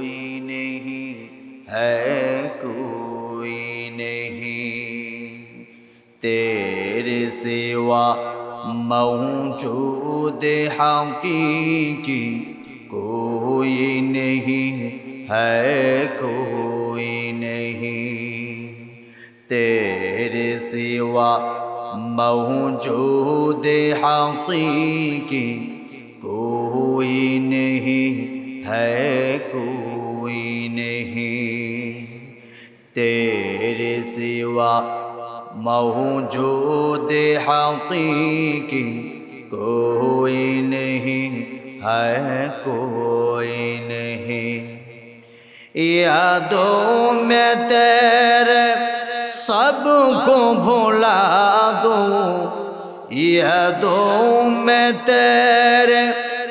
کوئی نہیں۔ ہے کوئی نہیں۔ تیرے سوا موجود حقیقی کوئی نہیں۔ ہے کوئی نہیں۔ تیرے سوا موجود حقیقی تیرے سوا موجود حقیقی کوئی نہیں، ہے کوئی نہیں۔ یادوں میں تیرے سب کو بھولا دو یادوں میں تیرے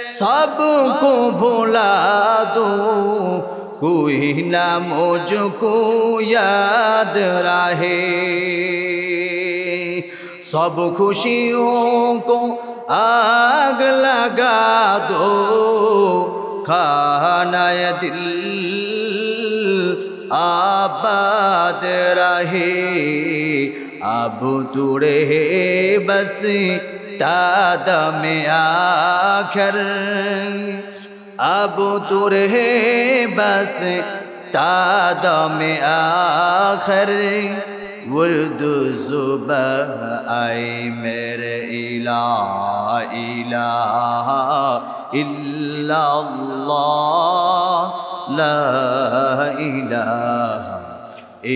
سب کو بھولا دو کوئی نہ مجھ کو یاد رہے سب خوشیوں کو آگ لگا دو، کھانا دل آباد رہے۔ اب تڑے بس داد میں آخر۔ আবু তুরহে বাস তাদমে আখর উর্দু সুবহ আই মেরে ইলা ইলা ইল্লাল্লাহ লা ইলাহা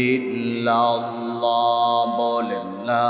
ইল্লাল্লাহ বলেন লা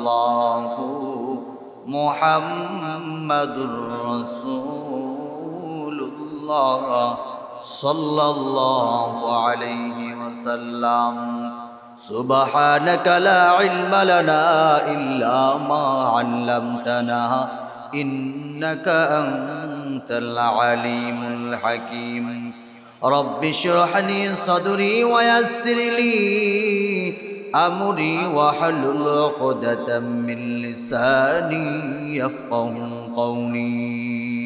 الا اللہ محمد رسول اللہ صلی اللہ علیہ وسلم سبحانك لا علم لنا إلا ما علمتنا إنك أنت العليم الحكيم رب اشرح لي صدري ويسر لي أمري واحلل عقدة من لساني يفقه قولي.